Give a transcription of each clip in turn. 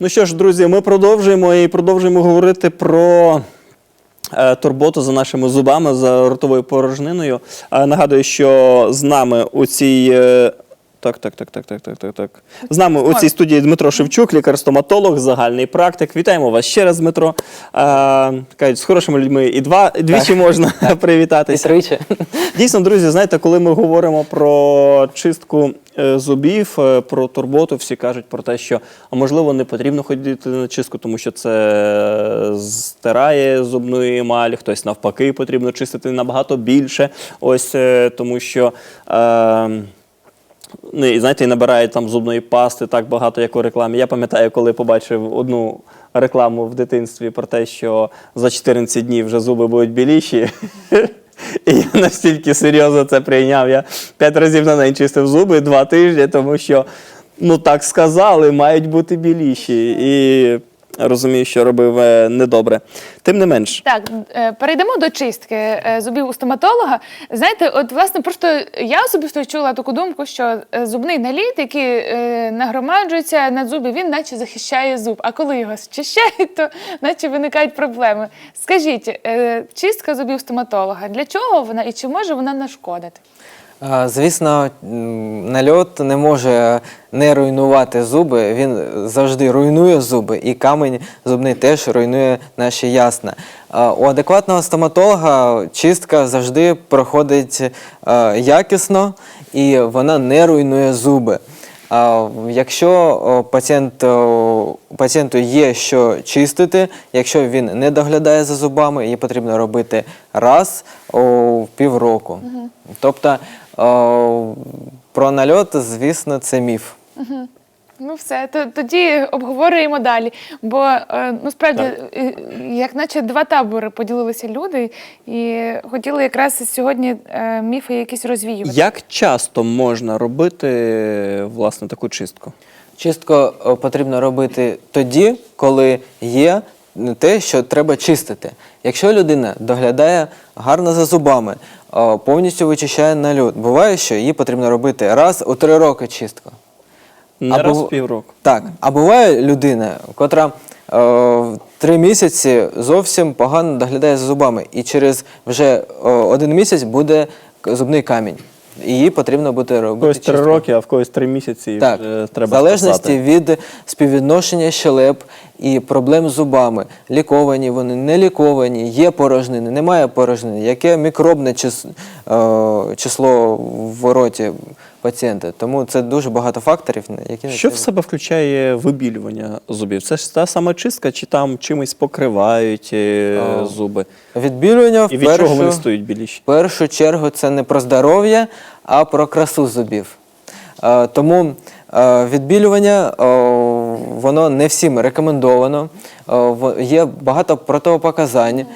Ну що ж, друзі, ми продовжуємо і продовжуємо говорити про е, турботу за нашими зубами, за ротовою порожниною. Е, нагадую, що з нами у цій. Так, так, так, так, так, так, так, так. З нами у цій студії Дмитро Шевчук, лікар-стоматолог, загальний практик. Вітаємо вас ще раз, Дмитро. Е, кажуть, з хорошими людьми і два і двічі можна І привітатися. тричі. Дійсно, друзі, знаєте, коли ми говоримо про чистку е, зубів, е, про турботу, всі кажуть про те, що а можливо не потрібно ходити на чистку, тому що це е, стирає зубну емаль, хтось навпаки потрібно чистити набагато більше. Ось тому що. Е, і знаєте, і набирають там зубної пасти так багато, як у рекламі. Я пам'ятаю, коли побачив одну рекламу в дитинстві про те, що за 14 днів вже зуби будуть біліші. І я настільки серйозно це прийняв. Я п'ять разів на день чистив зуби два тижні, тому що ну так сказали, мають бути біліші. І розумію, що робив е, недобре. Тим не менш, Так, е, перейдемо до чистки е, зубів у стоматолога. Знаєте, от власне просто я особисто чула таку думку, що зубний наліт, який нагромаджується на зуби, він наче захищає зуб. А коли його зчищають, то наче виникають проблеми. Скажіть, чистка зубів стоматолога, для чого вона і чи може вона нашкодити? Звісно, нальот не може не руйнувати зуби, він завжди руйнує зуби, і камінь зубний теж руйнує наші ясна. У адекватного стоматолога чистка завжди проходить якісно і вона не руйнує зуби. Якщо пацієнт, пацієнту є що чистити, якщо він не доглядає за зубами, її потрібно робити раз в півроку. Тобто о, про нальот, звісно, це міф. Ну, все, то, тоді обговорюємо далі. Бо е, ну справді, е, як наче два табори поділилися люди, і хотіли якраз сьогодні е, міфи якісь розвіювати. як часто можна робити е, власне таку чистку? Чистку о, потрібно робити тоді, коли є те, що треба чистити. Якщо людина доглядає гарно за зубами, повністю вичищає нальот, буває, що її потрібно робити раз у три роки чистку. Не Або- раз в півроку. Так, а буває людина, котра е, три місяці зовсім погано доглядає за зубами, і через вже е, один місяць буде к- зубний камінь. І її потрібно буде В робити. когось три чистку. роки, а в когось три місяці. і Так, вже в залежності спасати. від співвідношення щелеп і проблем з зубами. Ліковані вони, не ліковані, є порожнини, немає порожнини, яке мікробне е, число в роті пацієнта. Тому це дуже багато факторів, які Що в себе включає вибілювання зубів? Це ж та сама чистка, чи там чимось покривають е, О. зуби? відбілювання в І від чого вони першу, стають біліші? в першу чергу це не про здоров'я, а про красу зубів. Е, тому е, відбілювання е, воно не всім рекомендовано. Е, є багато противопоказань. Е,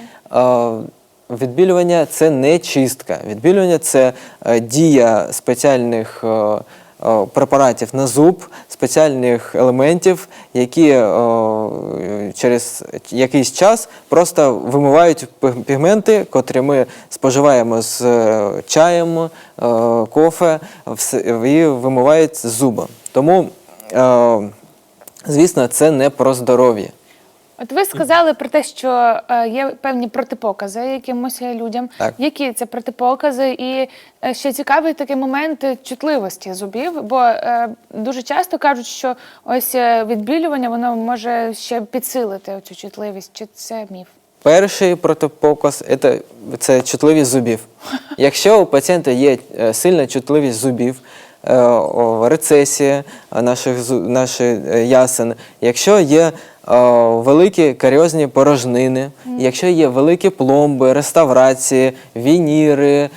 відбілювання це не чистка. Відбілювання це е, дія спеціальних. Препаратів на зуб, спеціальних елементів, які через якийсь час просто вимивають пігменти, котрі ми споживаємо з чаєм, кофе, і вимивають з зуба. Тому, звісно, це не про здоров'я. От ви сказали про те, що е, є певні протипокази якимось людям. Так. Які це протипокази? І е, ще цікавий такий момент чутливості зубів, бо е, дуже часто кажуть, що ось е, відбілювання воно може ще підсилити цю чутливість. Чи це міф? Перший протипоказ це, це чутливість зубів. Якщо у пацієнта є е, сильна чутливість зубів, е, о, рецесія наших, наших е, ясен, якщо є е, великі каріозні порожнини, якщо є великі пломби, реставрації, вініри,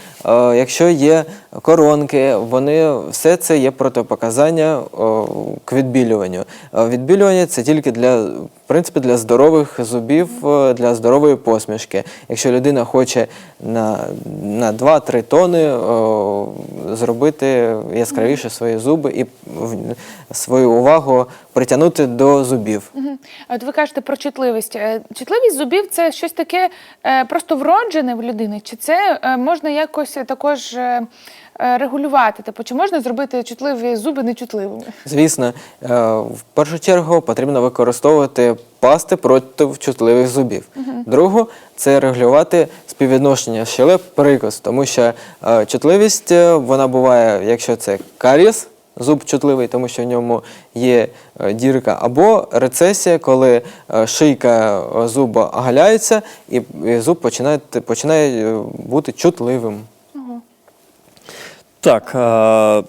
якщо є коронки, вони все це є протипоказання о, к відбілюванню. Е, Відбілювання це тільки для, в принципі, для здорових зубів, е, для здорової посмішки. Якщо людина хоче на, на 2-3 тони о, зробити яскравіше свої зуби і в- свою увагу притягнути до зубів. От ви кажете про чутливість. Е, Чутливість зубів це щось таке е, просто вроджене в людини, чи це е, можна якось також е, е, регулювати? Типу, чи можна зробити чутливі зуби нечутливими? Звісно, е, в першу чергу потрібно використовувати пасти проти чутливих зубів. Другу це регулювати співвідношення щелеп прикус, тому що е, чутливість е, вона буває, якщо це карієс, зуб чутливий, тому що в ньому є е, дірка, або рецесія, коли е, шийка е, зуба оголяється і, зуб починає, починає е, бути чутливим. Так,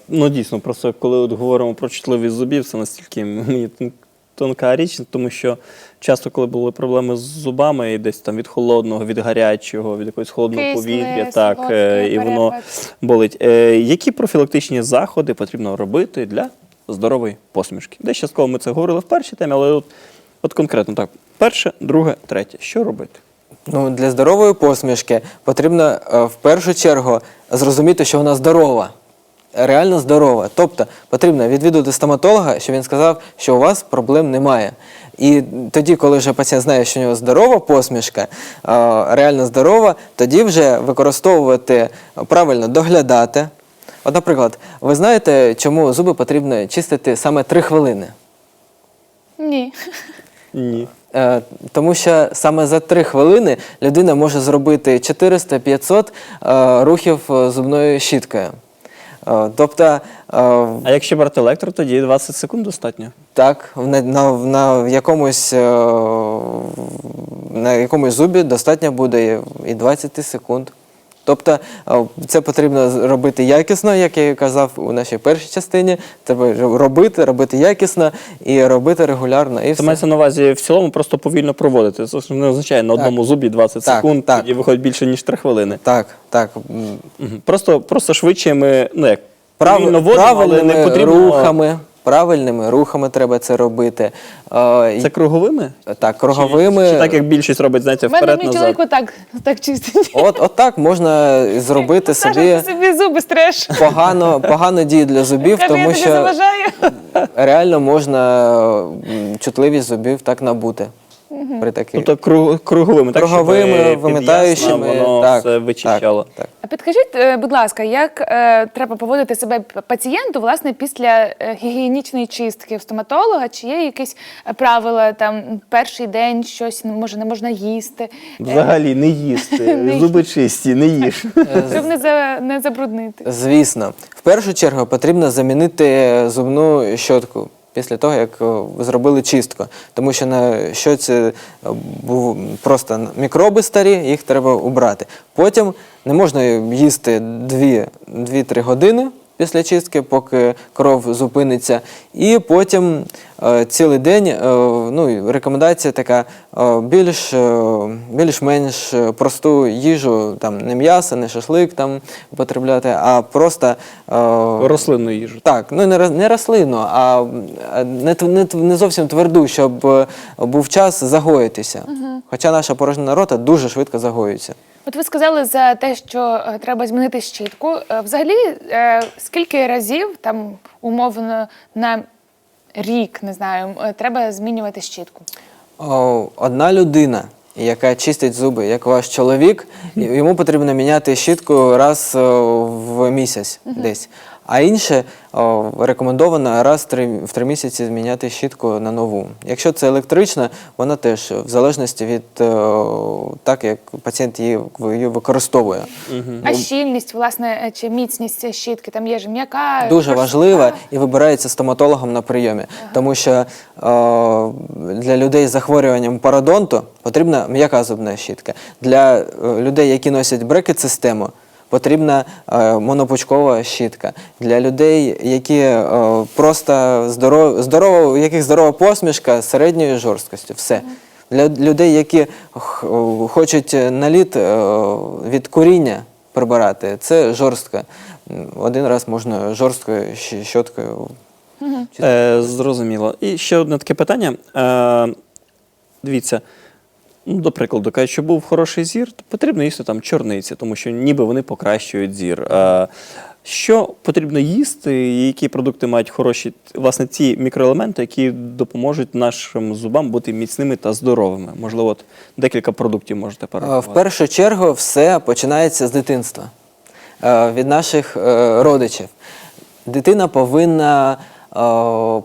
ну дійсно, просто коли от говоримо про чутливість зубів, це настільки мені тонка річ, тому що часто, коли були проблеми з зубами, і десь там від холодного, від гарячого, від якогось холодного Кисне, повітря, так, солодке, і воно перепад. болить. Е, Які профілактичні заходи потрібно робити для здорової посмішки? Десь частково ми це говорили в першій темі, але от, от конкретно так. Перше, друге, третє. Що робити? Ну, для здорової посмішки потрібно е, в першу чергу зрозуміти, що вона здорова. Реально здорова. Тобто потрібно відвідувати стоматолога, щоб він сказав, що у вас проблем немає. І тоді, коли вже пацієнт знає, що у нього здорова посмішка, е, реально здорова, тоді вже використовувати правильно доглядати. От, наприклад, ви знаєте, чому зуби потрібно чистити саме 3 хвилини? Ні. Ні. Е, Тому що саме за 3 хвилини людина може зробити 400-500 е, рухів е, зубною щіткою. Тобто, А якщо брати електро, тоді 20 секунд достатньо. так, на, на, на якомусь, на якомусь зубі достатньо буде і 20 секунд. Тобто це потрібно робити якісно, як я казав у нашій першій частині. Треба робити, робити якісно і робити регулярно. І Це все. мається на увазі в цілому просто повільно проводити. Це ж не означає на одному зубі 20 Так, секунд, так. і виходить більше, ніж 3 хвилини. Так, так. Просто, просто швидше ми, ну як, Прав... водимо, але не потрібно... рухами. Правильними рухами треба це робити. Е, Це круговими? так, круговими. Чи, чи так, як більшість робить, знаєте, У мене мій вперед-назад? чоловік отак, так чистить. От, от так можна зробити собі собі зуби стреш. погано, погано діє для зубів, Каже, тому що заважаю. реально можна чутливість зубів так набути. При таких Тобто кру- круговими, так, круговими, щоб, е, вимітаючими. воно так, все вичищало. Так, так. А підкажіть, е, будь ласка, як е, треба поводити себе пацієнту власне після е, гігієнічної чистки в стоматолога? Чи є якісь е, правила там перший день щось може не можна їсти? Взагалі не їсти, Не зуби чисті, не їж. Щоб не, за, не забруднити. Звісно, в першу чергу потрібно замінити зубну щотку після того, як зробили чистку. Тому що на щоці був просто мікроби старі, їх треба убрати. Потім не можна їсти 2-3 години. Після чистки, поки кров зупиниться, і потім е, цілий день е, ну, рекомендація така е, більш, е, більш-менш просту їжу, там не м'ясо, не шашлик там употребляти, а просто е, Рослинну їжу. так, ну не, не рослинну, а не, тв- не, тв- не зовсім тверду, щоб е, був час загоїтися. Хоча наша порожнина рота дуже швидко загоюється. От ви сказали за те, що е, треба змінити щітку. Е, Взагалі, е, скільки разів там умовно на рік, не знаю, треба змінювати щітку? О, Одна людина, яка чистить зуби, як ваш чоловік, йому потрібно міняти щітку раз в місяць десь. А інше о, рекомендовано раз в три, в три місяці зміняти щітку на нову. Якщо це електрична, вона теж в залежності від о, так, як пацієнт її, її використовує. А щільність, власне, е, чи міцність щітки? Там є ж м'яка. Дуже важлива і вибирається стоматологом на прийомі, тому що е, для людей з захворюванням пародонту потрібна м'яка зубна щітка. Для е, людей, які носять брекет-систему, потрібна е, монопучкова щітка. Для людей, які е, просто здоров, здорово, у яких здорова посмішка з середньою жорсткістю. Все. Для людей, які хочуть наліт е, від куріння прибирати, це жорстко. Один раз можна жорсткою щоткою. Е, зрозуміло. І ще одне таке питання. Е, дивіться, ну, до прикладу, кажуть, що був хороший зір, то потрібно їсти там чорниці, тому що ніби вони покращують зір. Що потрібно їсти, і які продукти мають хороші, власне, ті мікроелементи, які допоможуть нашим зубам бути міцними та здоровими? Можливо, от декілька продуктів можете Е, В першу чергу все починається з дитинства. е, від наших е, родичів. Дитина повинна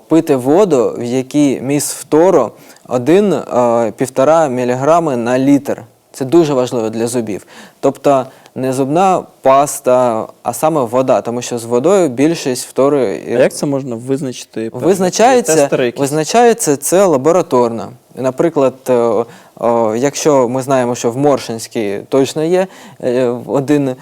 пити воду, в якій міст фтору 1-1,5 мг на літр. Це дуже важливо для зубів. Тобто не зубна паста, а саме вода, тому що з водою більшість фтору А як це можна визначити? Визначається, визначається це лабораторно. Наприклад, е, о, якщо ми знаємо, що в Моршинській точно є е, 1 е,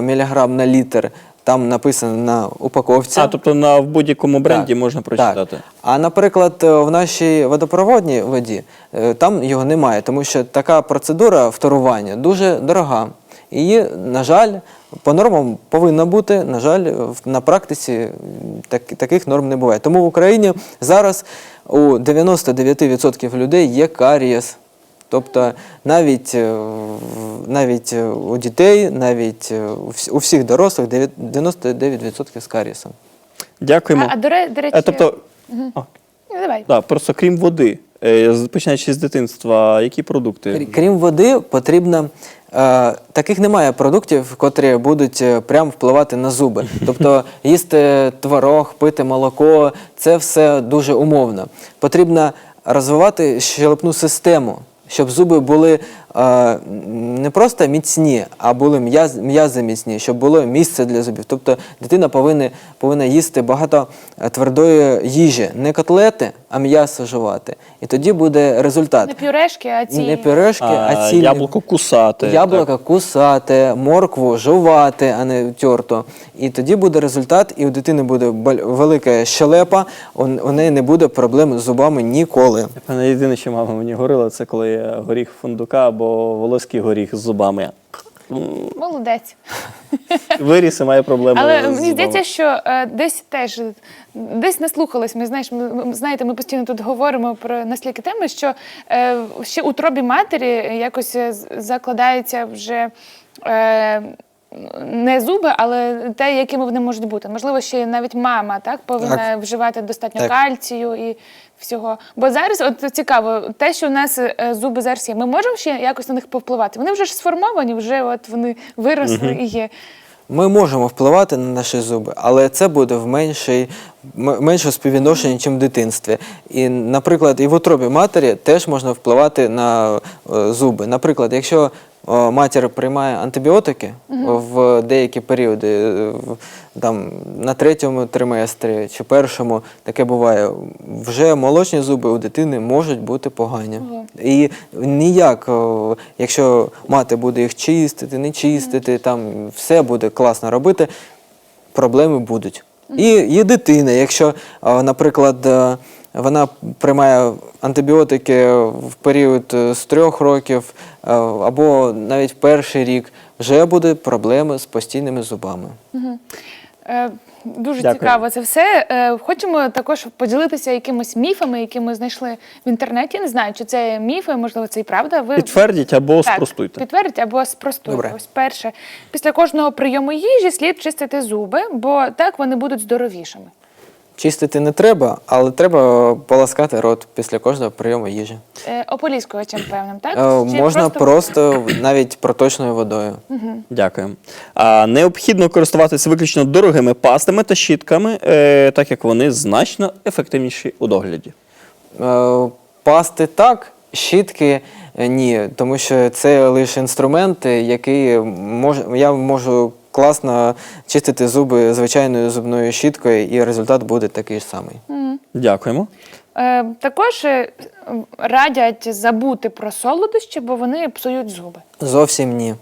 мг на літр, там написано на упаковці. А, тобто на в будь-якому бренді Так, можна прочитати. Так. А наприклад, е, в нашій водопроводній воді е, там його немає, тому що така процедура вторування дуже дорога. Її, на жаль, по нормам повинна бути. На жаль, в- на практиці так, таких норм не буває. Тому в Україні зараз у 99% людей є карієс. Тобто навіть, е, навіть е, у дітей, навіть е, у всіх дорослих 99% з карієсом. Дякуємо. А, а до, речі, тобто, а, Ну, давай. да, просто крім води, починаючи з дитинства, які продукти? Крім води, потрібно. Е, таких немає продуктів, котрі будуть е, прям впливати на зуби. Тобто їсти творог, пити молоко це все дуже умовно. Потрібно розвивати щелепну систему, щоб зуби були не просто міцні, а були м'яз, м'язи міцні, щоб було місце для зубів. Тобто дитина повинна, повинна їсти багато е, твердої їжі, не котлети, а м'ясо жувати. І тоді буде результат. Не пюрешки, а ці Не пюрешки, а, А, цілі. яблуко кусати. Яблука кусати, моркву жувати, а не терто. І тоді буде результат, і у дитини буде велика щелепа, у, неї не буде проблем з зубами ніколи. Єдине, що мама мені говорила, це коли я горіх фундука або волоський горіх з зубами. Молодець. Виріс і має проблеми. Але з мені зубами. здається, що е, десь теж десь наслухались. Ми знаєш, ми, ми- знаєте, ми постійно тут говоримо про наскільки теми, що е, ще у тробі матері якось е, з- закладається вже. Е, не зуби, але те, якими вони можуть бути. Можливо, ще навіть мама так повинна Так. вживати достатньо Так. кальцію і всього. Бо зараз, от цікаво, те, що у нас е, зуби зараз є, ми можемо ще якось на них повпливати. Вони вже ж сформовані, вже от вони виросли і є. Ми можемо впливати на наші зуби, але це буде в меншій, м- меншому співвідношенні, ніж в дитинстві. І, наприклад, і в утробі матері теж можна впливати на е, зуби. Наприклад, якщо е, матір приймає антибіотики в деякі періоди, е, там, на третьому триместрі чи першому, таке буває, вже молочні зуби у дитини можуть бути погані. І ніяк, якщо мати буде їх чистити, не чистити, там все буде класно робити, проблеми будуть. І є дитина, якщо, наприклад, е, вона приймає антибіотики в період е, з трьох років е, або навіть перший рік, вже буде проблеми з постійними зубами. Е, Дуже Дякую. цікаво це все. Е, Хочемо також поділитися якимись міфами, які ми знайшли в інтернеті. Не знаю, чи це міфи, можливо, це і правда. Ви Підтвердіть або Так, спростуйте. Підтвердіть або спростуйте. Добре. Ось перше. Після кожного прийому їжі слід чистити зуби, бо так вони будуть здоровішими. Чистити не треба, але треба поласкати рот після кожного прийому їжі. Е, Ополіскувачем певним, так? Е, Чи Можна просто навіть проточною водою. Дякую. А, необхідно користуватися виключно дорогими пастами та щітками, е, так як вони значно ефективніші у догляді. Е, Пасти так, щітки е, ні, тому що це лише інструменти, які мож, я можу класно чистити зуби звичайною зубною щіткою, і результат буде такий ж самий. Дякуємо. Е, Також е, радять забути про солодощі, бо вони псують зуби. Зовсім ні.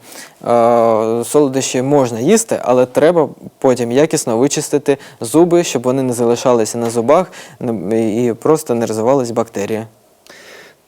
Е, Солодощі можна їсти, але треба потім якісно вичистити зуби, щоб вони не залишалися на зубах і просто не розвивались бактерії.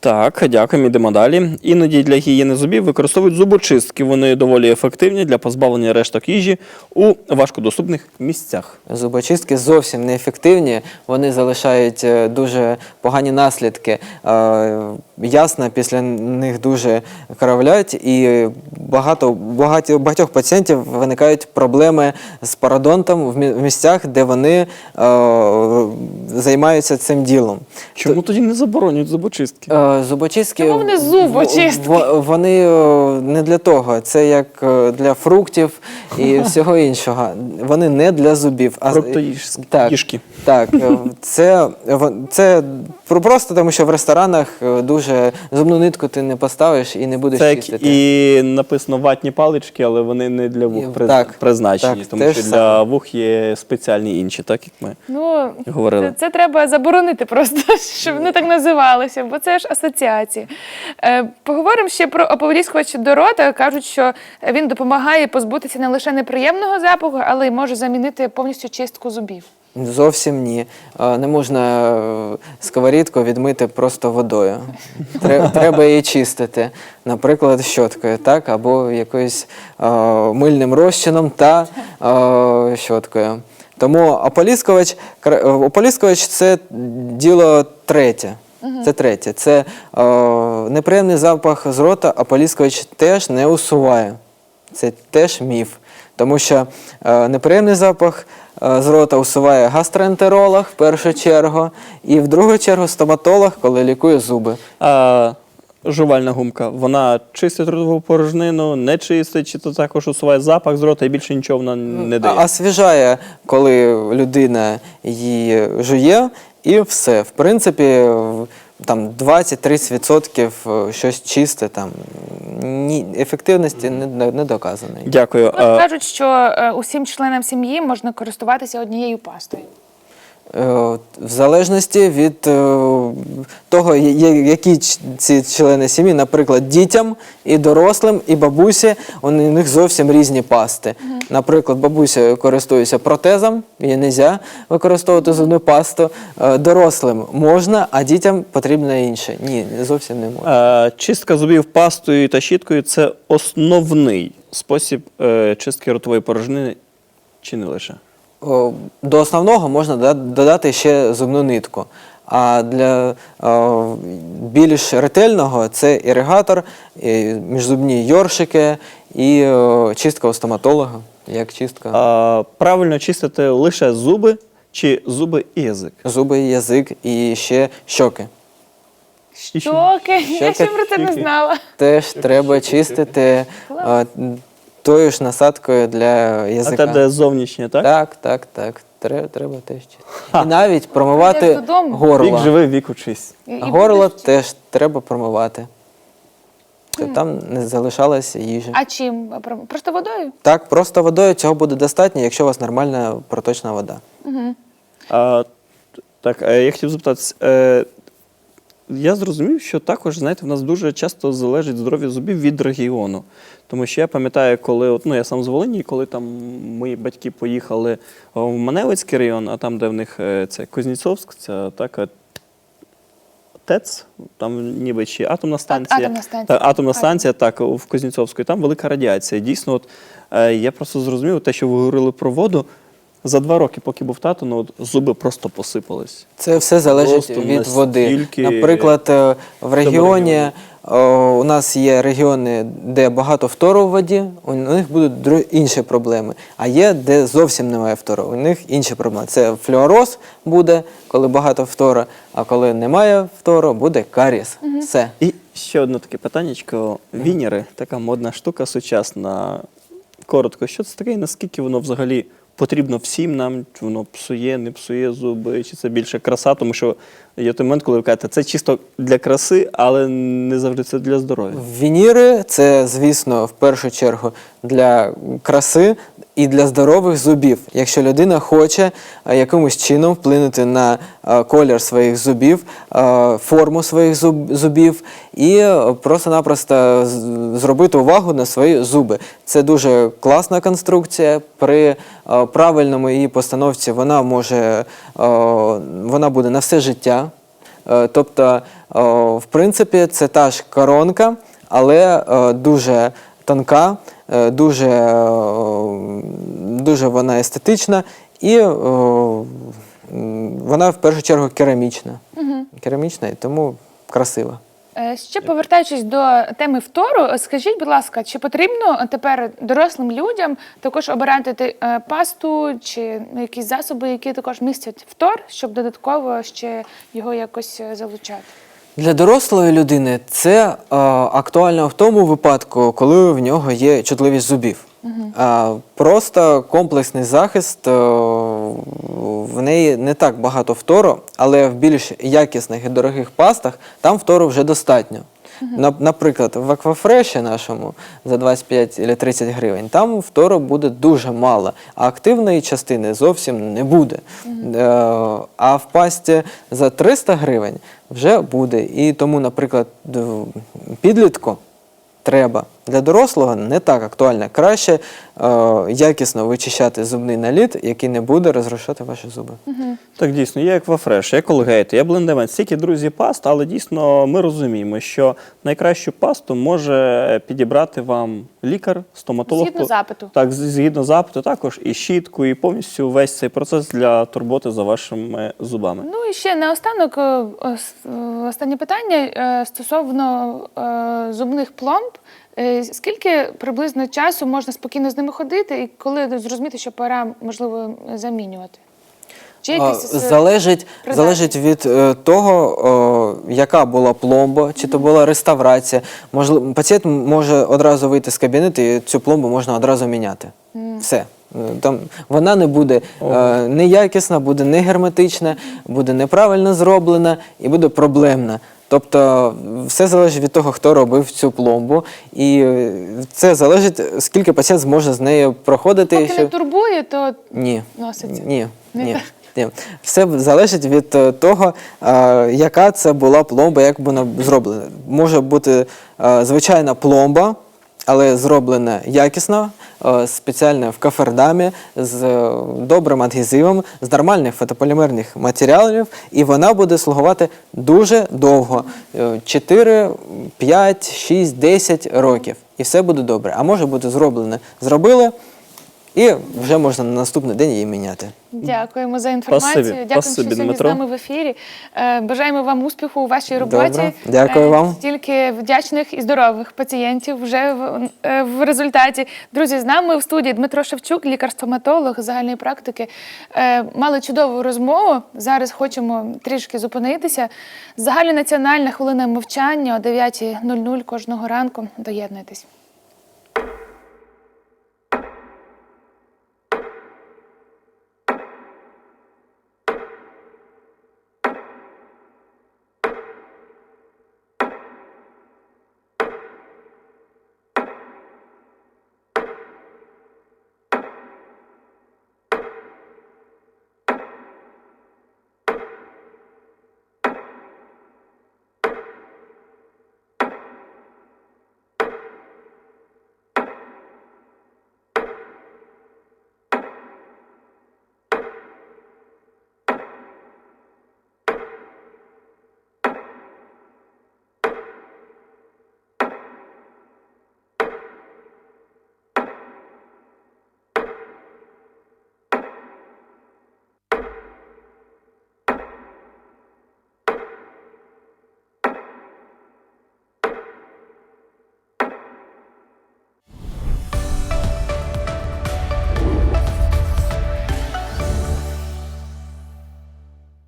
Так, дякуємо. Йдемо далі. Іноді для гігієни зубів використовують зубочистки. Вони доволі ефективні для позбавлення решток їжі у важкодоступних місцях. Зубочистки зовсім неефективні, вони залишають е, дуже погані наслідки. Е, Ясна після них дуже кровлять, і багато багаті, у багатьох пацієнтів виникають проблеми з пародонтом в мі- місцях, де вони е, займаються цим ділом. Чому тоді не заборонюють зубочистки? Е, Зубочистки Чому вони зубочистки? в- в- вони е, не для того. Це як е, для фруктів і всього іншого. Вони не для зубів. А Фруктоїжські- так, їжки. Так, це, це просто тому, що в ресторанах дуже зубну нитку ти не поставиш і не будеш Це як чистити. і написано ватні палички, але вони не для вух так, призначені, так, тому що для саме. вух є спеціальні інші, так як ми Ну, говорили. Це, це треба заборонити просто, щоб вони так називалися, бо це ж асоціації. Е, поговоримо ще про ополіскувач до рота. Кажуть, що він допомагає позбутися не лише неприємного запаху, але й може замінити повністю чистку зубів. Зовсім ні. Е, Не можна е, сковорідку відмити просто водою. Треба її чистити, наприклад, щоткою, так, або якоюсь мильним розчином та щоткою. Тому ополіскувач, ополіскувач це діло третє. Це третє. Це е, неприємний запах з рота, ополіскувач теж не усуває. Це теж міф. Тому що е, неприємний запах е, з рота усуває гастроентеролог в першу чергу, і в другу чергу стоматолог, коли лікує зуби. А жувальна гумка, вона чистить ротову порожнину, не чистить, чи то також усуває запах з рота і більше нічого вона не дає. А- Освіжає, коли людина її жує, і все. В принципі, там 20-30% щось чисте, там ні, ефективності не, не, не доказано. Дякую. От кажуть, що е, усім членам сім'ї можна користуватися однією пастою. Е, В залежності від е, того, які ці члени сім'ї, наприклад, дітям і дорослим, і бабусі, у них зовсім різні пасти. Наприклад, бабуся користується протезом, їй не можна використовувати зубну пасту. Е, Дорослим можна, а дітям потрібно інше. Ні, зовсім не можна. чистка зубів пастою та щіткою це основний спосіб чистки ротової порожнини, чи не лише? О, До основного можна додати ще зубну нитку. А для більш ретельного це іригатор, міжзубні йоршики і чистка у стоматолога. Як чистка А, правильно чистити лише зуби чи зуби і язик? зуби, язик і ще щоки. Щоки, я ще про це не знала. Теж треба чистити тою ж насадкою для А язика. те, де зовнішнє, так? Так, так, так. Треба, треба теж чистити. І навіть промивати горло. Вік живий, вік учись. І- і Горло будеш- теж треба промивати. Щоб там не залишалося їжі. А чим? Просто водою? Так, просто водою цього буде достатньо, якщо у вас нормальна проточна вода. А, так, е, я хотів запитатися. Е, я зрозумів, що також, знаєте, в нас дуже часто залежить здоров'я зубів від регіону. Тому що я пам'ятаю, коли от, ну, я сам з Волині, коли там мої батьки поїхали в Маневицький район, а там, де в них е, це Кузнєцовськ, це так, е, ТЕЦ, там ніби чи атомна станція. атомна станція. Так, атомна станція, так, в Кузнєцовську, і там велика радіація. Дійсно, от, е, я просто зрозумів те, що ви говорили про воду. За два роки, поки був тато, ну от зуби просто посипались. Це все залежить Просто від води. настільки Наприклад, е, в регіоні о, у нас є регіони, де багато фтору в воді, у них будуть дру- інші проблеми. А є, де зовсім немає фтору, у них інші проблеми. Це флюороз буде, коли багато фтору, а коли немає фтору, буде каріс. Все. І ще одне таке питаннячко. Вінери, така модна штука сучасна. Коротко, що це таке і наскільки воно взагалі потрібно всім нам? Воно псує, не псує зуби, чи це більше краса? Тому що є той момент, коли ви кажете, це чисто для краси, але не завжди це для здоров'я. Вініри це, звісно, в першу чергу для краси і для здорових зубів. Якщо людина хоче е, якимось чином вплинути на е, колір своїх зубів, е, форму своїх зубів і просто-напросто зробити увагу на свої зуби. Це дуже класна конструкція. При правильному її постановці вона може вона буде на все життя. Тобто, в принципі, це та ж коронка, але дуже тонка, дуже, е, дуже вона естетична і е, вона в першу чергу керамічна. Керамічна і тому красива. Е, Ще повертаючись до теми втору, скажіть, будь ласка, чи потрібно тепер дорослим людям також обирати е, пасту чи якісь засоби, які також містять втор, щоб додатково ще його якось е, залучати? Для дорослої людини це е, актуально в тому випадку, коли в нього є чутливість зубів. А, просто комплексний захист е, в неї не так багато фтору, але в більш якісних і дорогих пастах там фтору вже достатньо. На- Наприклад, в аквафреші нашому за 25 чи 30 гривень там фтору буде дуже мало, а активної частини зовсім не буде. Е, А в пасті за 300 гривень вже буде. І тому, наприклад, підлітку треба. Для дорослого не так актуально. Краще е, якісно вичищати зубний наліт, який не буде розрушати ваші зуби. Так, дійсно, є Еквафреш, є Colgate, є Blendevent, стільки друзі паст, але дійсно ми розуміємо, що найкращу пасту може підібрати вам лікар, стоматолог. Згідно запиту. Так, згідно запиту, також і щітку, і повністю весь цей процес для турботи за вашими зубами. Ну і ще наостанок е, е, останнє питання е, стосовно зубних пломб. Е, Скільки приблизно часу можна спокійно з ними ходити, і коли зрозуміти, що пора можливо замінювати? Чи якісь Залежить, залежить від е, того, е, яка була пломба, чи то була реставрація. Можливо, пацієнт може одразу вийти з кабінету і цю пломбу можна одразу міняти. Все. Е, Там вона не буде е, неякісна, буде не герметична, буде неправильно зроблена і буде проблемна. Тобто все залежить від того, хто робив цю пломбу, і е, це залежить, скільки пацієнт зможе з нею проходити. поки не турбує, то ні. носиться. Ні. Не ні. Ні. Все залежить від е, того, яка це була пломба, як вона зроблена. Може бути е, звичайна пломба, але зроблена якісно, е, спеціально в кафердамі, з е, добрим адгезивом, з нормальних фотополімерних матеріалів, і вона буде слугувати дуже довго 4, 5, 6, 10 років. І все буде добре. А може бути зроблене. Зробили. І вже можна на наступний день її міняти. Дякуємо за інформацію. Спасибі. Дякуємо, що сьогодні Дмитро. з нами в ефірі. Е, Бажаємо вам успіху у вашій роботі. Добре. Дякую Е, вам. Тільки вдячних і здорових пацієнтів вже в, е, в результаті. Друзі, з нами в студії Дмитро Шевчук, лікар-стоматолог загальної практики. Мали чудову розмову. Зараз хочемо трішки зупинитися. Загальнонаціональна хвилина мовчання о 9.00 кожного ранку. Доєднуйтесь.